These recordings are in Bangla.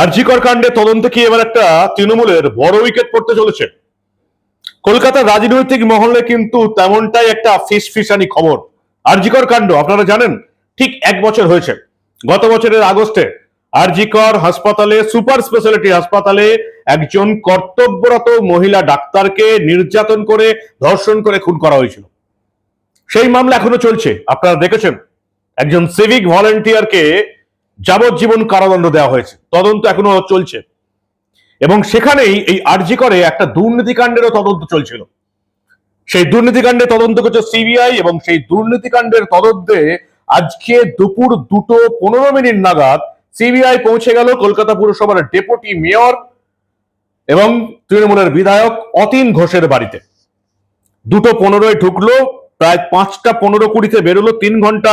আরজিকর কাণ্ডে তদন্তে কি এবার একটা তৃণমূলের বড় উইকেট পড়তে চলেছে? কলকাতার রাজনৈতিক মহলে কিন্তু তেমনটাই একটা ফিস ফিসানি খবর। আরজিকর কাণ্ড, আপনারা জানেন, ঠিক এক বছর হয়েছে। গত বছরের আগস্টে আরজিকর হাসপাতালে, সুপার স্পেশালিটি হাসপাতালে একজন কর্তব্যরত মহিলা ডাক্তারকে নির্যাতন করে, ধর্ষণ করে খুন করা হয়েছিল। সেই মামলা এখনও চলছে। আপনারা দেখেছেন, একজন সিভিক ভলেন্টিয়ারকে যাবজ্জীবন কারাদণ্ড দেওয়া হয়েছে। তদন্ত এখনও চলছে। এবং সেখানেই এই আরজি করে একটা দুর্নীতিকাণ্ডেরও তদন্ত চলছিল। সেই দুর্নীতিকাণ্ডে তদন্ত করছে সিবিআই এবং সেই দুর্নীতিকাণ্ডের তদন্তে আজকে দুপুর দুটো পনেরো মিনিট নাগাদ সিবিআই পৌঁছে গেল কলকাতা পুরসভার ডেপুটি মেয়র এবং তৃণমূলের বিধায়ক অতীন ঘোষের বাড়িতে। দুটো পনেরোয় ঢুকলো। প্রায় পাঁচটা পনেরো কুড়িতে বেরোলো, তিন ঘণ্টা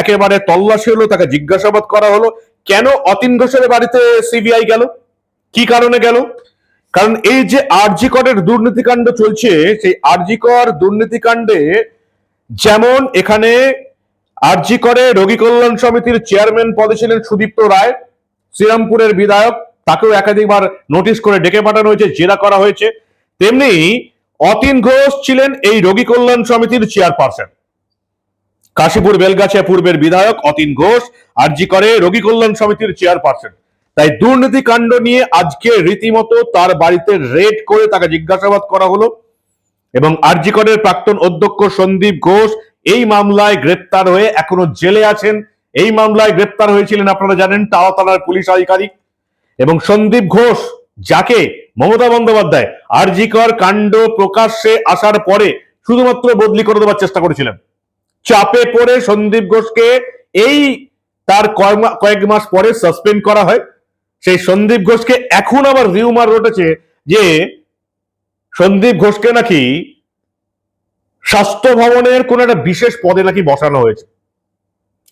একেবারে তল্লাশি হলো, তাকে জিজ্ঞাসাবাদ করা হলো। কেন অতীন ঘোষের বাড়িতে সিবিআই গেল? কি কারণে গেল? কারণ এই যে আরজিকরের দুর্নীতিকাণ্ড চলছে, সেই আরজিকর দুর্নীতিকাণ্ডে যেমন এখানে আরজিকরে রোগী কল্যাণ সমিতির চেয়ারম্যান পদে ছিলেন সুদীপ্ত রায়, শ্রীরামপুরের বিধায়ক, তাকেও একাধিকবার নোটিশ করে ডেকে পাঠানো হয়েছে, জেরা করা হয়েছে। তেমনি অতীন ঘোষ ছিলেন এই রোগী কল্যাণ সমিতির চেয়ারপারসন। কাশীপুর বেলগাছিয়া পূর্বের বিধায়ক অতীন ঘোষ আরজি করে রোগী কল্যাণ সমিতির চেয়ারপারসন। তাই দুর্নীতি কাণ্ড নিয়ে আজকে রীতিমতো তার বাড়িতে রেড করে তাকে জিজ্ঞাসাবাদ করা হলো এবং আরজি করের প্রাক্তন অধ্যক্ষ সন্দীপ ঘোষ এই মামলায় গ্রেপ্তার হয়ে এখনও জেলে আছেন। এই মামলায় গ্রেপ্তার হয়েছিলেন আপনারা জানেন টাওয়া থানার পুলিশ আধিকারিক এবং সন্দীপ ঘোষ যাকে মমতা বন্দ্যোপাধ্যায় আরজিকর কাণ্ড প্রকাশ্যে আসার পরে শুধুমাত্র বদলি করে দেওয়ার চেষ্টা করেছিলেন। চাপে পড়ে সন্দীপ ঘোষকে এই তার কয়েক মাস পরে সাসপেন্ড করা হয়। সেই সন্দীপ ঘোষকে এখন আবার রিউমার রটেছে যে সন্দীপ ঘোষকে নাকি স্বাস্থ্য ভবনের কোন একটা বিশেষ পদে নাকি বসানো হয়েছে।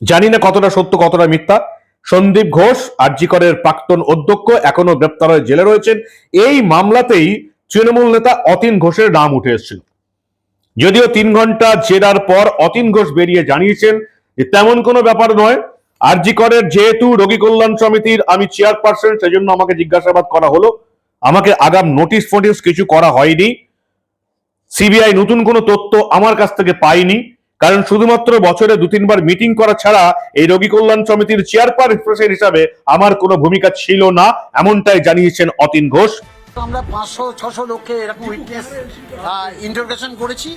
জানি না কতটা সত্য, কতটা মিথ্যা। সন্দীপ ঘোষ, আরজিকরের প্রাক্তন অধ্যক্ষ, এখনও গ্রেপ্তার জেলে রয়েছেন। এই মামলাতেই তৃণমূল নেতা অতীন ঘোষের নাম উঠে এসেছিল। যদিও তিন ঘণ্টা জেরার পর অতীন ঘোষ বেরিয়ে জানিয়েছেন যে তেমন কোনো ব্যাপার নয়। আরজি করের যেহেতু রোগী কল্যাণ সমিতির আমি চেয়ারপারসন, সেজন্য আমাকে জিজ্ঞাসাবাদ করা হলো। আমাকে আগাম নোটিশ ফোটিস কিছু করা হয়নি। সিবিআই নতুন কোনো তথ্য আমার কাছ থেকে পাইনি কারণ শুধুমাত্র বছরে দু তিনবার মিটিং করা ছাড়া এই রোগী কল্যাণ সমিতির চেয়ারপারসন হিসাবে আমার কোনো ভূমিকা ছিল না, এমনটাই জানিয়েছেন অতীন ঘোষ। আমরা পাঁচশো, ছশো লোককে এরকম উইটনেস ইন্টারোগেশন করেছি।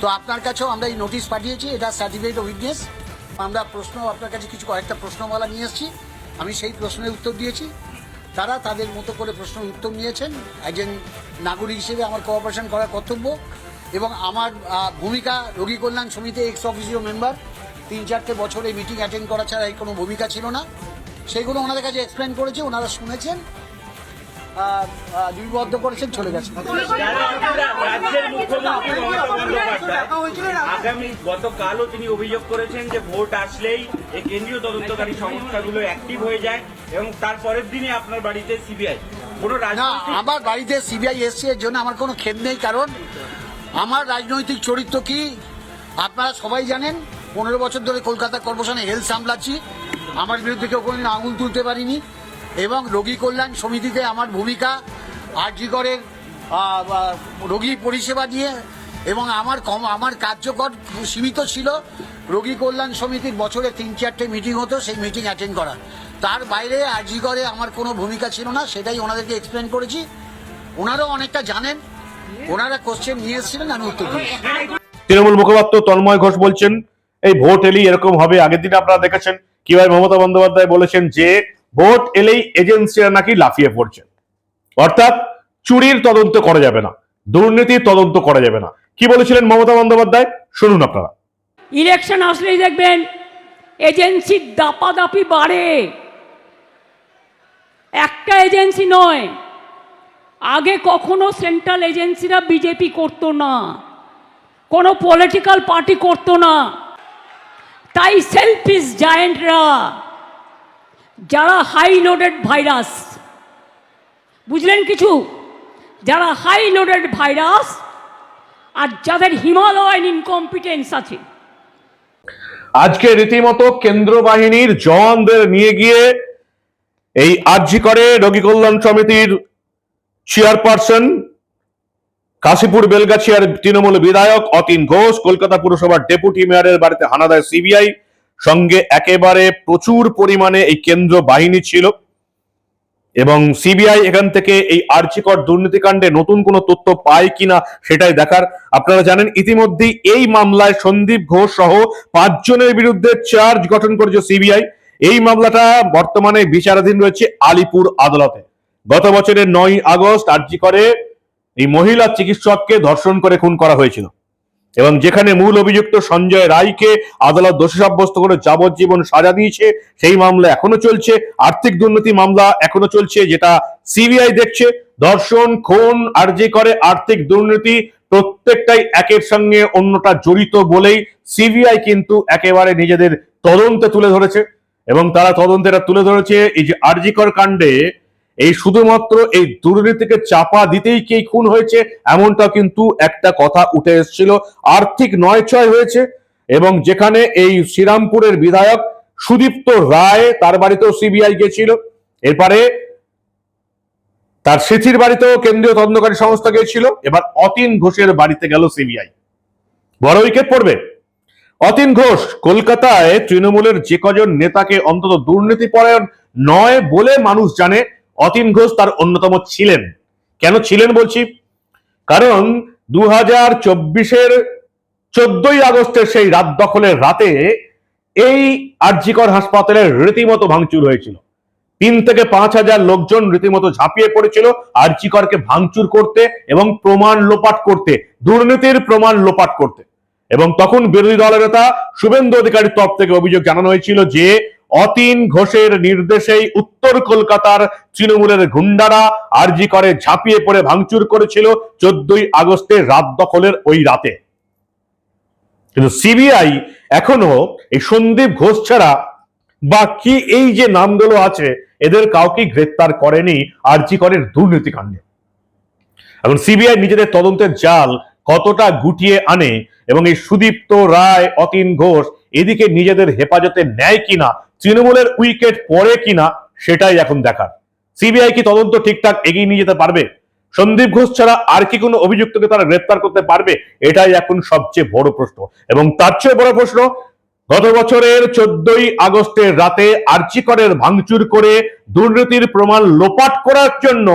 তো আপনার কাছেও আমরা এই নোটিশ পাঠিয়েছি, এটা সার্টিফিকেট উইটনেস আমরা প্রশ্ন, আপনার কাছে কিছু কয়েকটা প্রশ্নমালা নিয়ে এসেছি। আমি সেই প্রশ্নের উত্তর দিয়েছি। তারা তাদের মতো করে প্রশ্নের উত্তর নিয়েছেন। একজন নাগরিক হিসেবে আমার কোঅপারেশন করার কর্তব্য। এবং আমার ভূমিকা রোগী কল্যাণ সমিতি এক্স অফিসিও মেম্বার তিন চারটে বছরে মিটিং অ্যাটেন্ড করা ছাড়া এর কোনো ভূমিকা ছিল না। সেইগুলো ওনাদের কাছে এক্সপ্লেন করেছি ওনারা শুনেছেন লিপিবদ্ধ করেছেন চলে বন্দ্যোপাধ্যায় আগামী গতকালও তিনি অভিযোগ করেছেন যে ভোট আসলেই এই কেন্দ্রীয় তদন্তকারী সংস্থাগুলো অ্যাক্টিভ হয়ে যায় এবং তারপরের দিনে আপনার বাড়িতে সিবিআই আমার বাড়িতে সিবিআই এসছে এর জন্য আমার কোনো ক্ষেদ নেই কারণ আমার রাজনৈতিক চরিত্র কি? আপনারা সবাই জানেন, পনেরো বছর ধরে কলকাতা কর্পোরেশনে হেলথ সামলাচ্ছি। আমার বিরুদ্ধে কেউ কোনোদিন আঙুল তুলতে পারিনি। এবং রোগী কল্যাণ সমিতিতে আমার ভূমিকা আরজিগড়ের রোগী পরিষেবা দিয়ে এবং আমার কম, আমার কার্যকর সীমিত ছিল। রোগী কল্যাণ সমিতির বছরে তিন, চারটে মিটিং হতো, সেই মিটিং অ্যাটেন্ড করা। তার বাইরে আরজিগড়ে আমার কোনো ভূমিকা ছিল না, সেটাই ওনাদেরকে এক্সপ্লেন করেছি। ওনারাও অনেকটা জানেন। ওনারা কোশ্চেন নিয়ে এসেছিলেন আমি উত্তর দিয়েছি। তৃণমূল মুখপাত্র তন্ময় ঘোষ বলছেন এই ভোট এলেই এরকম হবে। আগের দিন আপনারা দেখেছেন কীভাবে মমতা বন্দ্যোপাধ্যায় বলেছেন যে ভোট এলেই এজেন্সিরা নাকি লাফিয়ে পড়ছে। অর্থাৎ চুরির তদন্ত করা যাবে না দুর্নীতির তদন্ত করা যাবে না। কি বলেছিলেন মমতা বন্দ্যোপাধ্যায়? শুনুন আপনারা। ইলেকশন আসলেই দেখবেন এজেন্সির দাপাদাপি বাড়ে। একটা এজেন্সি নয় আগে কখনো সেন্ট্রাল এজেন্সিরা বিজেপি করতো না। কোনো পলিটিক্যাল পার্টি করতো না। তাই সেলফিস জায়েন্টরা, যারা হাই লোডেড ভাইরাস, বুঝলেন কিছু? যারা হাই লোডেড ভাইরাস আর যাদের হিমালয়ান ইনকম্পিটেন্স আছে। আজকে রীতিমতো কেন্দ্র বাহিনীর জওয়ানদের নিয়ে গিয়ে এই আর্জি করে রোগী কল্যাণ সমিতির চেয়ারপারসন, কাশীপুর বেলগাছিয়ার তৃণমূল বিধায়ক অতীন ঘোষ, কলকাতা পুরসভার ডেপুটি মেয়রের বাড়িতে হানা দেয় সিবিআই। সঙ্গে একেবারে প্রচুর পরিমাণে এই কেন্দ্র বাহিনী ছিল। এবং সিবিআই এখান থেকে এই আর্চিকর দুর্নীতিকাণ্ডে নতুন কোনো তথ্য পায় কিনা সেটাই দেখার। আপনারা জানেন, ইতিমধ্যেই এই মামলায় সন্দীপ ঘোষ সহ পাঁচজনের বিরুদ্ধে চার্জ গঠন করেছে সিবিআই। এই মামলাটা বর্তমানে বিচারাধীন রয়েছে আলিপুর আদালতে। গত বছরের নয় আগস্ট আর্জি করে এই মহিলা চিকিৎসককে ধর্ষণ করে খুন করা হয়েছিল। এবং যেখানে মূল অভিযুক্ত সঞ্জয় রায়কে আদালত দোষী সাব্যস্ত করে যাবজ্জীবন সাজা দিয়েছে, সেই মামলা এখনও চলছে। আর্থিক দুর্নীতি মামলা এখনও চলছে, যেটা সিবিআই দেখছে। ধর্ষণ, খুন, আর্জি করে আর্থিক দুর্নীতি প্রত্যেকটাই একের সঙ্গে অন্যটা জড়িত বলেই সিবিআই কিন্তু একেবারে নিজেদের তদন্তে তুলে ধরেছে। এবং তারা তদন্তেটা তুলে ধরেছে, এই যে আরজিকর কাণ্ডে এই শুধুমাত্র এই দুর্নীতিকে চাপা দিতেই কি খুন হয়েছে, এমনটা কিন্তু একটা কথা উঠে এসেছিল। আর্থিক নয় ছয় হয়েছে এবং যেখানে এই শ্রীরামপুরের বিধায়ক সুদীপ্ত রায় তার বাড়িতেও সিবিআই গেছিল। এরপরে তার স্মৃতির বাড়িতেও কেন্দ্রীয় তদন্তকারী সংস্থা গিয়েছিল এবার অতীন ঘোষের বাড়িতে গেল সিবিআই। বড় উইকেট পড়বে। অতীন ঘোষ, কলকাতায় তৃণমূলের যে কজন নেতাকে অন্তত দুর্নীতি পরায়ণ নয় বলে মানুষ জানে অতীন ঘোষ তার অন্যতম ছিলেন। কেন ছিলেন বলছি? কারণ দু হাজার চব্বিশের চোদ্দই আগস্টের সেই রাত দখলের রাতে এই আরজিকর হাসপাতালে রীতিমতো ভাঙচুর হয়েছিল। তিন থেকে পাঁচ হাজার লোকজন রীতিমতো ঝাঁপিয়ে পড়েছিল আরজিকরকে ভাঙচুর করতে এবং প্রমাণ লোপাট করতে, দুর্নীতির প্রমাণ লোপাট করতে। এবং তখন বিরোধী দলের নেতা শুভেন্দু অধিকারীর তরফ থেকে অভিযোগ জানানো হয়েছিল যে অতীন ঘোষের নির্দেশেই উত্তর কলকাতার তৃণমূলের গুন্ডারা আরজি করে ঝাঁপিয়ে পড়ে ভাঙচুর করেছিল চোদ্দই আগস্টের রাত দখলের ওই রাতে। কিন্তু সিবিআই এখনও এই সন্দীপ ঘোষ ছাড়া বা কি এই যে নামগুলো আছে, এদের কাউকে গ্রেপ্তার করেনি আরজি করের দুর্নীতিকাণ্ডে। এখন সিবিআই নিজেদের তদন্তের জাল কতটা গুটিয়ে আনে এবং এই সুদীপ্ত রায়, অতীন ঘোষ, এদিকে নিজেদের হেফাজতে নেয় কিনা তৃণমূলের উইকেট পড়ে কিনা সেটাই এখন দেখার। সিবিআই কি তদন্ত ঠিকঠাক এগিয়ে নিয়ে যেতে পারবে? সন্দীপ ঘোষ ছাড়া আর কি কোনো অভিযুক্তকে তারা গ্রেপ্তার করতে পারবে? এটাই এখন সবচেয়ে বড় প্রশ্ন। এবং তার চেয়ে বড় প্রশ্ন, গত বছরের চোদ্দই আগস্টের রাতে আর্চিকরের ভাঙচুর করে দুর্নীতির প্রমাণ লোপাট করার জন্য,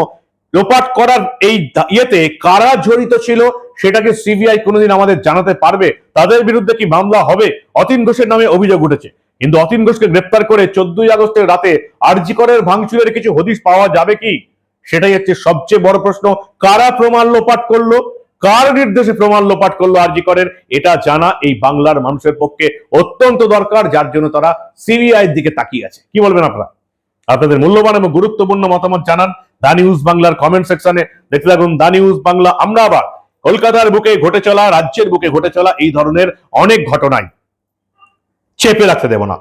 লোপাট করার এই ইয়েতে কারা জড়িত ছিল সেটাকে সিবিআই কোনোদিন আমাদের জানাতে পারবে? তাদের বিরুদ্ধে কি মামলা হবে? অতীন ঘোষের নামে অভিযোগ উঠেছে। কিন্তু অতীন ঘোষকে গ্রেপ্তার করে চোদ্দই আগস্টের রাতে আরজিকরের ভাঙচুরের কিছু হদিশ পাওয়া যাবে কি? সেটাই হচ্ছে সবচেয়ে বড় প্রশ্ন। কারা প্রমাণ লোপাট করল? কার নির্দেশে প্রমাণ লোপাট করল আরজিকরের এটা জানা এই বাংলার মানুষের পক্ষে অত্যন্ত দরকার, যার জন্য তারা সিবিআই দিকে তাকিয়ে আছে। কি বলবেন আপনারা? আপনাদের মূল্যবান এবং গুরুত্বপূর্ণ মতামত জানান। দা নিউজ বাংলার কমেন্ট সেকশনে দেখতে থাকুন। দা নিউজ বাংলা, আমরা আবার কলকাতার বুকে ঘটে চলা, রাজ্যের বুকে ঘটে চলা এই ধরনের অনেক ঘটনাই। চেপে রাখতে দেব না